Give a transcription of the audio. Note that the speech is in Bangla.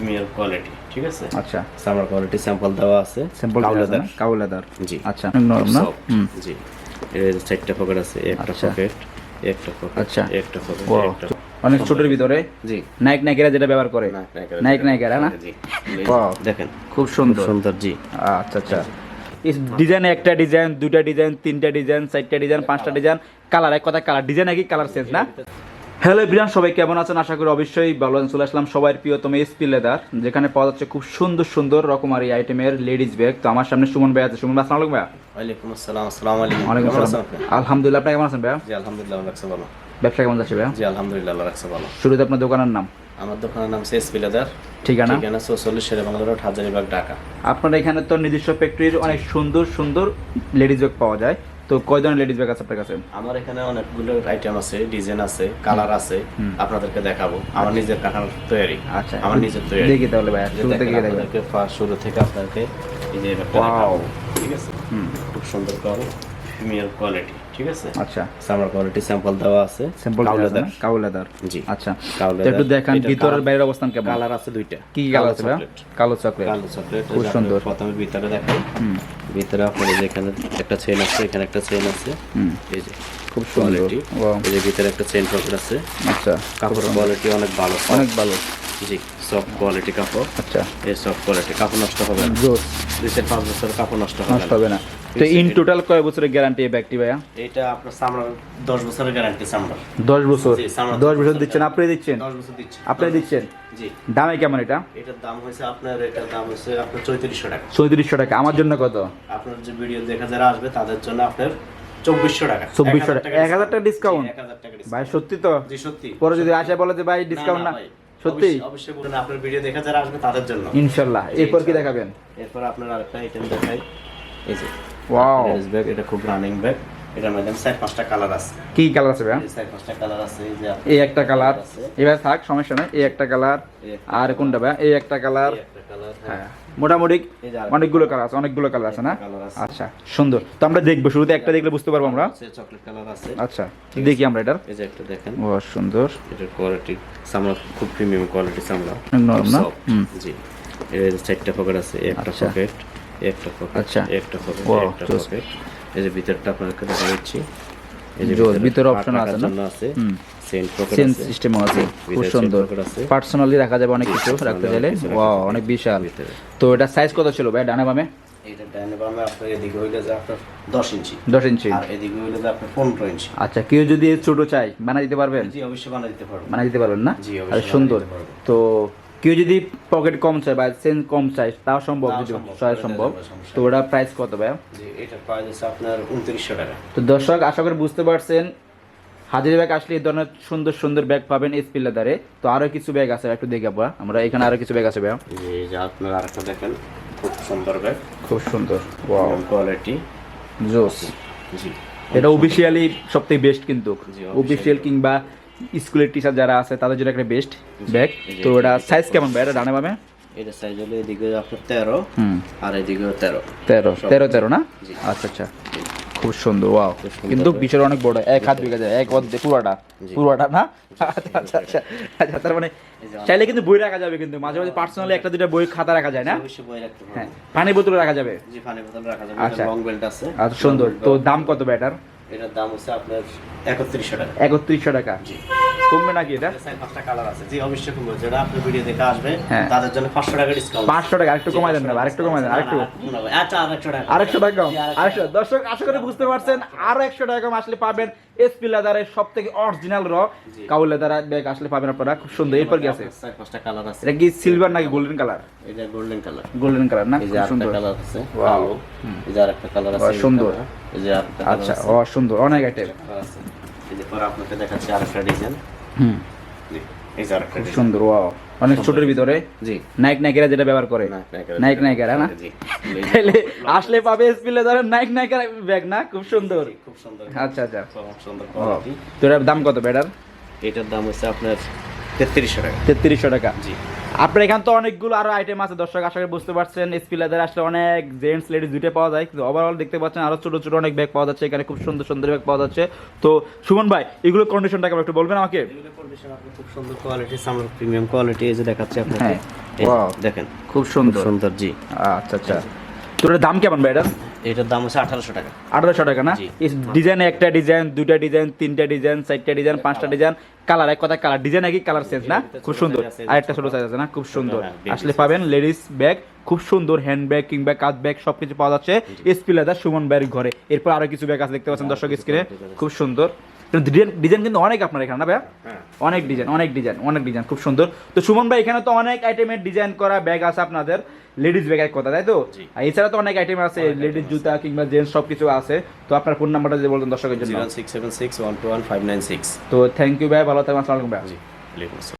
প্রিমিয়ার কোয়ালিটি ঠিক আছে? আচ্ছা। সামার কোয়ালিটি স্যাম্পল দেওয়া আছে। Simple cow leather। Cow leather জি। আচ্ছা নরম না? জি। এর চারটা পকেট আছে একটা আচ্ছা। পকেট একটা পকেট আচ্ছা। একটা পকেট একটা অনেক ছোটের ভিতরে জি। নাইক নাইকেরা যেটা ব্যবহার করে। নায়ক নায়িকারা না. দেখেন। খুব সুন্দর। সুন্দর জি। আচ্ছা আচ্ছা। ডিজাইন একটা ডিজাইন দুইটা ডিজাইন তিনটা ডিজাইন চারটা ডিজাইন পাঁচটা ডিজাইন কালার এক কথা কালার। ডিজাইন একই কালার সেন্স না? হ্যালো বিরান সবাই কেমন আছেন? আশা করি অবশ্যই ভালো আছেন। চলে আসলাম সবার প্রিয়তম এসপি লেদার যেখানে পাওয়া যাচ্ছে খুব সুন্দর সুন্দর রকমারি আইটেমের লেডিস ব্যাগ। তো আমার সামনে সুমন ভাই আছে। সুমন ভাই আসসালামু আলাইকুম ভাইয়া। ওয়ালাইকুম আসসালাম আসসালামু আলাইকুম। ওয়ালাইকুম আসসালাম। আলহামদুলিল্লাহ আপনি কেমন আছেন ভাইয়া? জি আলহামদুলিল্লাহ রাখছে ভালো। ব্যবসা কেমন যাচ্ছে ভাইয়া? জি আলহামদুলিল্লাহ আল্লাহ রাখছে ভালো। শুরুতে আপনার দোকানের নাম? আমার দোকানের নাম শেষ পিলাদার ঠিকানা? ঠিকানা চৌচল্লিশ শেরে বাংলা রোড হাজারিবাগ ঢাকা। আপনার এখানে তো নিজস্ব ফ্যাক্টরির অনেক সুন্দর সুন্দর লেডিস ব্যাগ পাওয়া যায়। তো কয় ধরনের লেডিস ব্যাগ আছে আপনার কাছে? আমার এখানে অনেকগুলো আইটেম আছে ডিজাইন আছে কালার আছে আপনাদেরকে দেখাবো। আমার নিজের কাকার তৈরি। আচ্ছা। আমার নিজের তৈরি। দেখি তাহলে ভাই শুরু থেকে আপনাদেরকে ফার্স্ট শুরু থেকে আপনাদেরকে এই যে. ঠিক আছে? হুম। খুব সুন্দর করে প্রিমিয়ার কোয়ালিটি ঠিক আছে? আচ্ছা। সামার কোয়ালিটি স্যাম্পল দেওয়া আছে। Simple cow leather। Cow leather জি। আচ্ছা। কাউ তো একটু দেখান ভিতরের বাইরের অবস্থান কেমন? কালার আছে দুইটা। কি কি কালার আছে কালো চকলেট কালো চকলেট খুব সুন্দর। প্রথমে ভিতরে দেখাই। ভিতরে আপনার এখানে একটা চেন আছে এখানে একটা চেন আছে। এই যে খুব সুন্দর। এই যে ভিতরে একটা চেন পকেট আছে। আচ্ছা কাপড়ের কোয়ালিটি অনেক ভালো। অনেক ভালো। জি সফট কোয়ালিটি কাপড়। আচ্ছা। এই সফট কোয়ালিটি কাপড় নষ্ট হবে না। দুই পাঁচ বছর কাপড় নষ্ট হবে না। তো ইন টোটাল কয় বছরের গ্যারান্টি এই ব্যাগটি ভাইয়া? এটা আপনার সামরার দশ বছরের গ্যারান্টি সামরার দশ বছর? জি, সামনে দশ বছর দিচ্ছেন। আপনি দিচ্ছেন? দশ বছর দিচ্ছি আপনি দিচ্ছেন? জি। দামে কেমন এটা? এটার দাম হয়েছে আপনার এটার দাম হয়েছে আপনার চৌত্রিশশো টাকা। চৌত্রিশশো টাকা। আমার জন্য কত? আপনার যে ভিডিও দেখা যারা আসবে তাদের জন্য আপনার চব্বিশশো টাকা। 2400 টাকা। 1000 টাকা discount? এক হাজার টাকা discount। ভাই সত্যি তো? জি সত্যি। পরে যদি আসে বলে যে ভাই ডিসকাউন্ট না সত্যি? অবশ্যই- অবশ্যই বলুন আপনার ভিডিও দেখা যারা আসবে তাদের জন্য। ইনশাল্লাহ। এরপর কি দেখাবেন? এরপর আপনার আরেকটা আইটেম দেখাই। এই যে ওয়াও লেডিস ব্যাগ এটা খুব রানিং ব্যাগ এটার মধ্যে চার পাঁচটা কালার আছে। কি কালার আছে এই চার পাঁচটা কালার আছে এই যে এই একটা কালার এবার থাক সমস্যা নেই এই একটা কালার আর কোনটা ভাইয়া? এই একটা কালার কালার হ্যাঁ। মোটামুটি অনেকগুলো কালার আছে অনেকগুলো কালার আছে না? আচ্ছা সুন্দর। তো আমরা দেখব শুরুতে একটা দেখলে বুঝতে পারব আমরা। চকলেট কালার আছে। আচ্ছা দেখি আমরা এটার। এই যে একটা দেখেন। ও সুন্দর। এটার কোয়ালিটি সামলা খুব প্রিমিয়াম কোয়ালিটি সামলা নরম না? জি। এর চারটা পকেট আছে একটা আচ্ছা। পকেট একটা পকেট আচ্ছা। একটা পকেট একটা পকেট এই যে ভিতরটা আপনাকে দেখা যাচ্ছে এই যে ভিতরে ভিতরে হাত option রাখার আছে না? আছে। হুম। সেন পকেট সেন্স আছে। আছে খুব সুন্দর। chain pocket আছে। পার্সোনালি রাখা যাবে অনেক কিছু রাখতে অনেক চাইলে? ওয়াও অনেক বিশাল। ভিতরে। তো এটা সাইজ কত ছিল ভাই ডানে বামে? এটা ডাইনে বামে আপনার এদিকে হইলে যে আপনার দশ ইঞ্চি। দশ ইঞ্চি। আর এদিকে হইলে যে আপনার পনেরো ইঞ্চি। আচ্ছা কেউ যদি ছোট চাই বানা দিতে পারবেন? জি অবশ্যই বানিয়ে দিতে দিতে পারবেন না? জি, অবশ্যই সুন্দর। তো কেউ যদি পকেট কম চায় বা সেন্স কম চায় তাও সম্ভব যদি সম্ভব, তো ওটা প্রাইস কত ভাই জি এটার প্রাইস আছে আপনার উনত্রিশশো টাকা। তো দর্শক আশা করি বুঝতে পারছেন। হাজির ব্যাগ আসলে এই ধরনের সুন্দর সুন্দর ব্যাগ পাবেন এসপি লেদারে তো আরও কিছু ব্যাগ আছে একটু দেখে আমরা আমরা এখানে আরও কিছু ব্যাগ আছে ভাই এই যে আপনার আরেকটা দেখেন খুব সুন্দর ব্যাগ। খুব সুন্দর। ওয়াও কোয়ালিটি জোস জি। এটা অফিসিয়ালি সব থেকে বেস্ট কিন্তু অফিসিয়াল কিংবা স্কুলের টিচার যারা আছে তাদের জন্য একটা বেস্ট ব্যাগ তো এটা এটা- সাইজ কেমন ভাই? এটা ডানে বামে? এটা সাইজ হলো এদিকে আপনার তেরো হুম। আর এদিকেও তেরো। তেরো। তেরো তেরো না? আচ্ছা আচ্ছা। খুব সুন্দর ওয়াও কিন্তু। বিশাল অনেক বড় এক হাত বিঘা যায় এক অর্ধে পুরোটা। পুরোটা না? আচ্ছা আচ্ছা আচ্ছা। আচ্ছা তার মানে চাইলে কিন্তু বই রাখা যাবে কিন্তু মাঝে মাঝে পার্সোনালি একটা দুটা বই খাতা রাখা যায় না? অবশ্যই বই রাখতে হ্যাঁ পানি বোতল রাখা যাবে? জি পানি বোতল রাখা যাবে আচ্ছা। লং বেল্ট আছে। আচ্ছা সুন্দর। তো দাম কত ব্যাটার এটার দাম হচ্ছে আপনার একত্রিশশো টাকা। একত্রিশশো টাকা? জি। কমবে নাকি এটা? পাঁচটা কালার আছে। জি অবশ্যই কমবে। যেটা আপনার ভিডিও দেখে আসবে হ্যাঁ। তাদের জন্য পাঁচশো টাকা ডিসকাউন্ট পাঁচশো টাকা আরেকটু কমাই দেন আরেকটু কমাই দেন আরেকটু আচ্ছা আরেকশো টাকা। আরেকশো টাকা আরেকশো দর্শক আশা করি বুঝতে পারছেন আরও একশো টাকা কম আসলে পাবেন এসপি লেদারের সব থেকে অরিজিনাল র জি। কাউল লেদার ব্যাগ আসলে পাবেন আপনারা। খুব সুন্দর এরপর কি আছে? পাঁচটা কালার আছে। এটা কি সিলভার নাকি গোল্ডেন কালার এটা গোল্ডেন কালার গোল্ডেন কালার না? খুব সুন্দর। কালার আছে। Wow. এই যে আরেকটা কালার আছে সুন্দর। এই যে আচ্ছা ও সুন্দর। অনেক আইটেম আছে। এই যে পরে আপনাকে দেখাচ্ছি আরেকটা ডিজাইন হুম। খুব সুন্দর ওয়াও অনেক ছোটের ভিতরে? জি। নাইক নাইকেরা যেটা ব্যবহার করে। নায়ক নায়িকারা না? তাহলে আসলে পাবে স্পিলে ধরেন নাইক নায়িকার ব্যাগ না? খুব সুন্দর। খুব সুন্দর। আচ্ছা আচ্ছা। খুব সুন্দর তো এটার দাম কত ব্যাটার? এটার দাম হচ্ছে আপনার তেত্রিশশো টাকা। তেত্রিশশো টাকা। জি। আপনার এখানে তো অনেকগুলো আরও আইটেম আছে দর্শক আশা করি বুঝতে পারছেন। এসপি লেদার আসলে অনেক জেন্টস লেডিস দুইটা পাওয়া যায় কিন্তু ওভারঅল দেখতে পাচ্ছেন আরও ছোট ছোট অনেক ব্যাগ পাওয়া যাচ্ছে। এখানে খুব সুন্দর সুন্দর ব্যাগ পাওয়া যাচ্ছে। তো সুমন ভাই এগুলো কন্ডিশনটা কেমন একটু বলবেন আমাকে? খুব সুন্দর কোয়ালিটি সামনে প্রিমিয়াম কোয়ালিটি এই যে দেখাচ্ছি আপনাকে। হ্যাঁ। দেখেন। খুব সুন্দর। সুন্দর জি। আচ্ছা আচ্ছা। তো এটার দাম কেমন ভাই এটা এটার দাম হচ্ছে আঠারোশো টাকা। আঠারোশো টাকা না? ডিজাইন একটা ডিজাইন দুইটা ডিজাইন তিনটা ডিজাইন চারটা ডিজাইন পাঁচটা ডিজাইন কালার এক কথা কালার ডিজাইন একই কালার চেঞ্জ না? খুব সুন্দর। আর একটা ছোট সাইজ আছে না? খুব সুন্দর। হ্যাঁ, আসলে পাবেন লেডিস ব্যাগ খুব সুন্দর হ্যান্ড ব্যাগ কিংবা কাজ ব্যাগ সবকিছু পাওয়া যাচ্ছে। এসপি লেদার সুমন ব্যাগের ঘরে। এরপর আরও কিছু ব্যাগ আছে দেখতে পাচ্ছেন দর্শক স্ক্রিনে খুব সুন্দর। ডিজাইন ডিজাইন কিন্তু অনেক আপনার এখানে না ভাইয়া? হ্যাঁ। অনেক ডিজাইন অনেক ডিজাইন অনেক ডিজাইন খুব সুন্দর। তো সুমন ভাই এখানে তো অনেক আইটেমের ডিজাইন করা ব্যাগ আছে আপনাদের। লেডিস ব্যাগ এক কথা তাই তো? এছাড়া তো অনেক আইটেম আছে লেডিস জুতা কিংবা জেন্টস সব কিছু আছে। তো আপনার ফোন নাম্বারটা যদি বলতেন দর্শকের জন্য। Six seven six one two one five nine six. তো থ্যাংক ইউ ভাই ভালো থাকবেন আসসালামু আলাইকুম ভাই জি